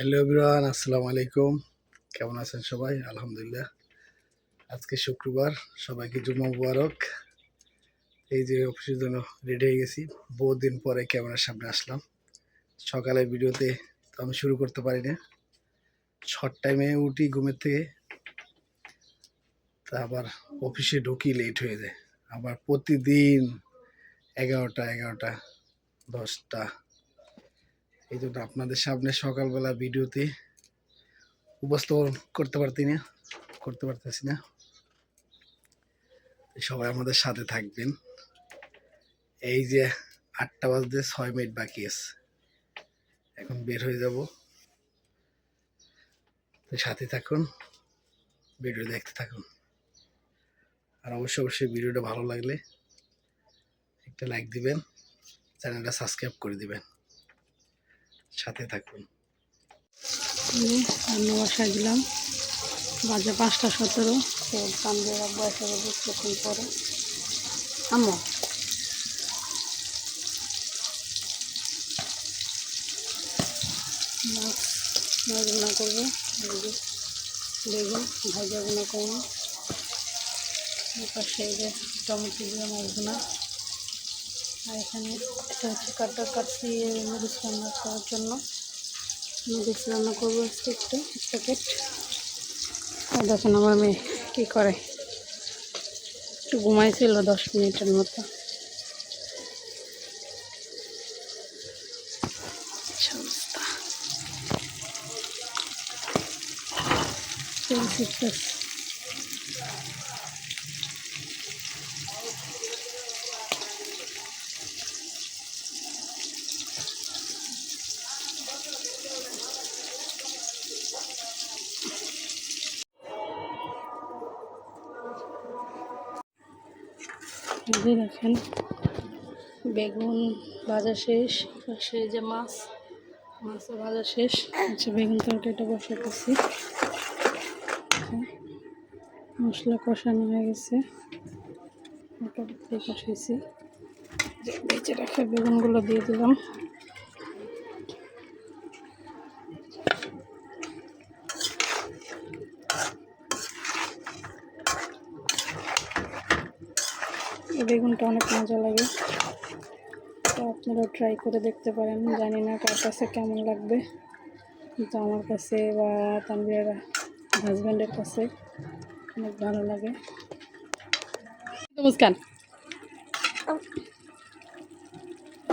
Hello everyone, আসসালামু আলাইকুম। কেমন আছেন সবাই? আলহামদুলিল্লাহ। আজকে শুক্রবার, সবাইকে জুম্মা মুবারক। এই যে অফিসের জন্য রেডি হয়ে গেছি। বহু দিন পরে ক্যামেরার সামনে আসলাম। সকালে ভিডিওতে তো আমি শুরু করতে পারি না। শর্ট টাইমে উঠি ঘুমের থেকে। তা আবার অফিসে ঢুকি লেট হয়ে যায়। আবার প্রতিদিন এগারোটা এগারোটা, দশটা এই জন্য আপনাদের সামনে সকালবেলা ভিডিওতে উপস্থাপন করতে পারতি না, করতে পারতেছি না। সবাই আমাদের সাথে থাকবেন। এই যে আটটা বাজতে ছয় মিনিট বাকি আছে। এখন বের হয়ে যাব। সাথে থাকুন, ভিডিও দেখতে থাকুন। আর অবশ্যই অবশ্যই ভিডিওটা ভালো লাগলে একটা লাইক দিবেন, চ্যানেলটা সাবস্ক্রাইব করে দিবেন। সাথে থাকুন। রান্না বসাই দিলাম। বাজে পাঁচটা সতেরো, তো কান্দে রাখব পরে। আমো মাছ মাছ গুণা করব বেগুন ভাজা গুণা করব। পাশে টমেটো দিয়ে মাছ গুণা আর এখানে এটা হচ্ছে কাটা কাটছি মরিচ রান্না করার জন্য। নুডলস রান্না করব একটু, এক প্যাকেট। আর দেখেন আমার মেয়ে কী করে। একটু ঘুমাইছিল দশ মিনিটের মতো। অবস্থা। যে দেখেন, বেগুন ভাজা শেষ, পাশে যে মাছ, মাছও ভাজা শেষ আচ্ছা বেগুন তরকারিটা বসাতেছি মশলা কষানো হয়ে গেছে। কষাইছি বেঁচে রাখা বেগুনগুলো দিয়ে দিলাম। বেগুনটা অনেক মজা লাগে। তো আপনারাও ট্রাই করে দেখতে পারেন। জানি না কার কাছে কেমন লাগবে। কিন্তু আমার কাছে বা তানবির হাজব্যান্ডের কাছে অনেক ভালো লাগে। মুস্কান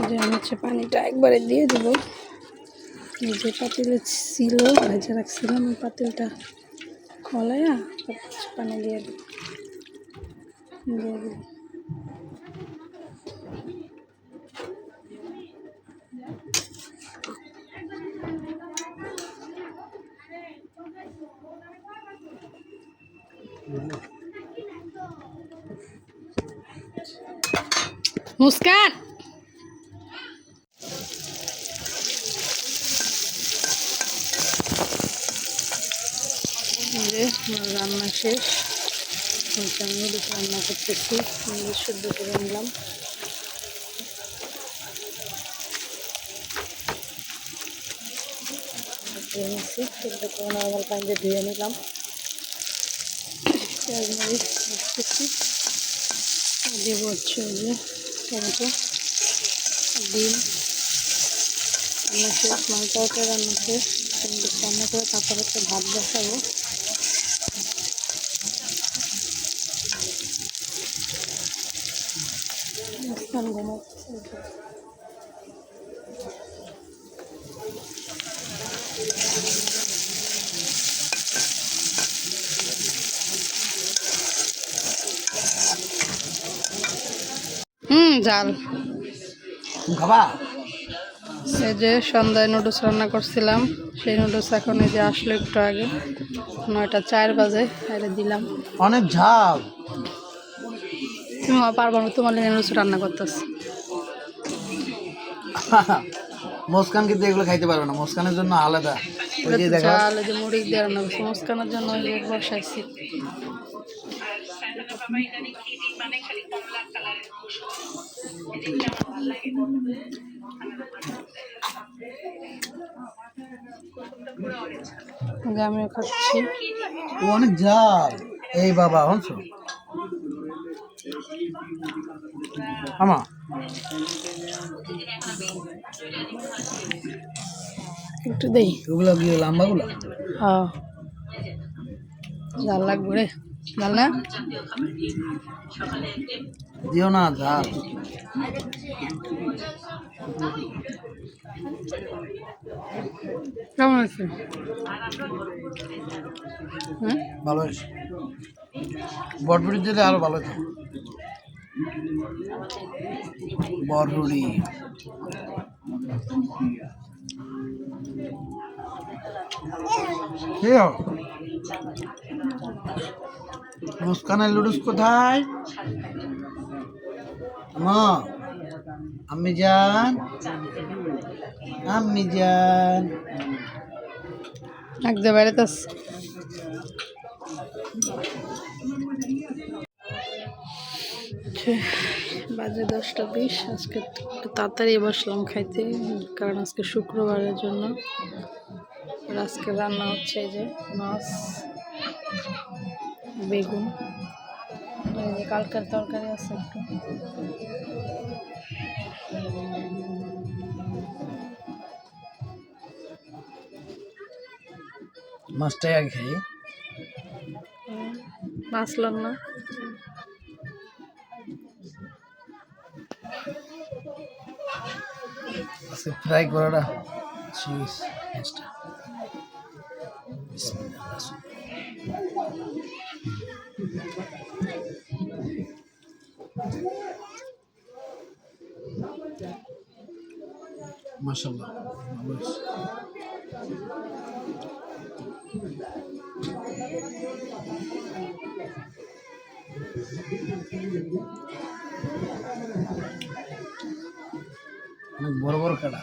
যে আমি হচ্ছে পানিটা একবারে দিয়ে দেবো। যে পাতিলে ছিল, ভেজে রাখছিলাম ওই পাতিলটা। তারপর পানি দিয়ে দেবো। দিয়ে দেবো। মুস্কান। রান্না শেষ। বলছি রান্না করতেছি শুদ্ধ করে নিলাম ধুয়ে নিলাম। পেঁয়াজ হচ্ছে যে টমেটো ডিম রান্না শেষ মাংস রান্না শেষ রান্না করে তারপরে হচ্ছে ভাত বসাবো। ঘুমাচ্ছে। জাল। খাবা এই যে সন্ধ্যায় নুডলস রান্না করছিলাম সেই নুডলস এখন এই যে আসলো একটু আগে নয়টা চার বাজে এটা দিলাম। অনেক ঝাল। তুমি পারব না তোমার নুডলস রান্না করতেছি। মুস্কান কিন্তু এগুলো খাইতে পারবে না মুস্কানের জন্য আলাদা। ওই যে দেখা চাল এই যে মুড়ি দিয়ে রান্না করছি। মুস্কানের জন্য আমিও খাচ্ছি। অনেক জাল এই বাবা অংশ আমা। একটু দেই। ওগুলো গিয়ে লম্বাগুলো? হ্যাঁ। জাল লাগবে রে। জাল না। দিও না জাল কেমন আছে? হ্যাঁ? ভালো হয়েছে বটবুটি দিলে আরও ভালো হতো বটবুটি মুস্কানের লুডুস কোথায়? মা আম্মি যান। আমি যান। এক যে বাইরে তাস বাজে দশটা বিশ। আজকে একটু তাড়াতাড়ি বসলাম খাইতে কারণ আজকে শুক্রবারের জন্য। আজকে রান্না হচ্ছে এই যে মাছ বেগুন এই যে কালকার তরকারি আছে একটু। মাছটাই আগে খাই। বাঁচলাম না। ফ্রাই করাটা চিজ মাছটা। হয়েছে। অনেক বড় বড় কাটা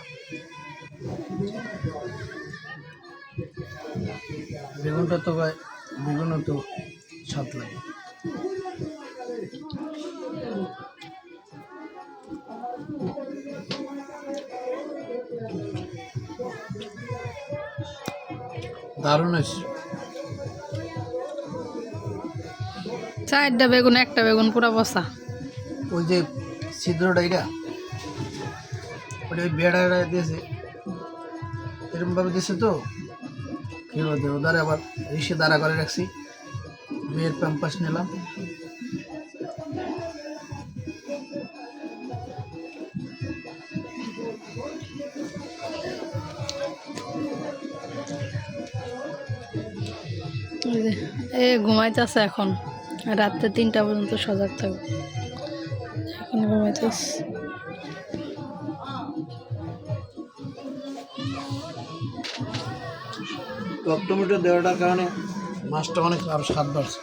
বেগুনটা তো বেগুনও তো স্বাদ লাগে দারুণ হয়েছে। চারটা বেগুন একটা বেগুন পুরো বসা। ওই যে ছিদ্রটা এটা ওটা ওই বেড়া দিয়েছে। এরকমভাবে দিয়েছে তো? কী বলতে ওদারে আবার রিসে দাঁড়া করে রাখছি। মেয়ের প্যাম্পাস নিলাম। এ ঘুমাইতেছে এখন। রাত্রে তিনটা পর্যন্ত সজাগ থাকবে। এখন ঘুমাইতেছে টমেটো দেওয়াটার কারণে মাছটা অনেক স্বাদ বাড়ছে।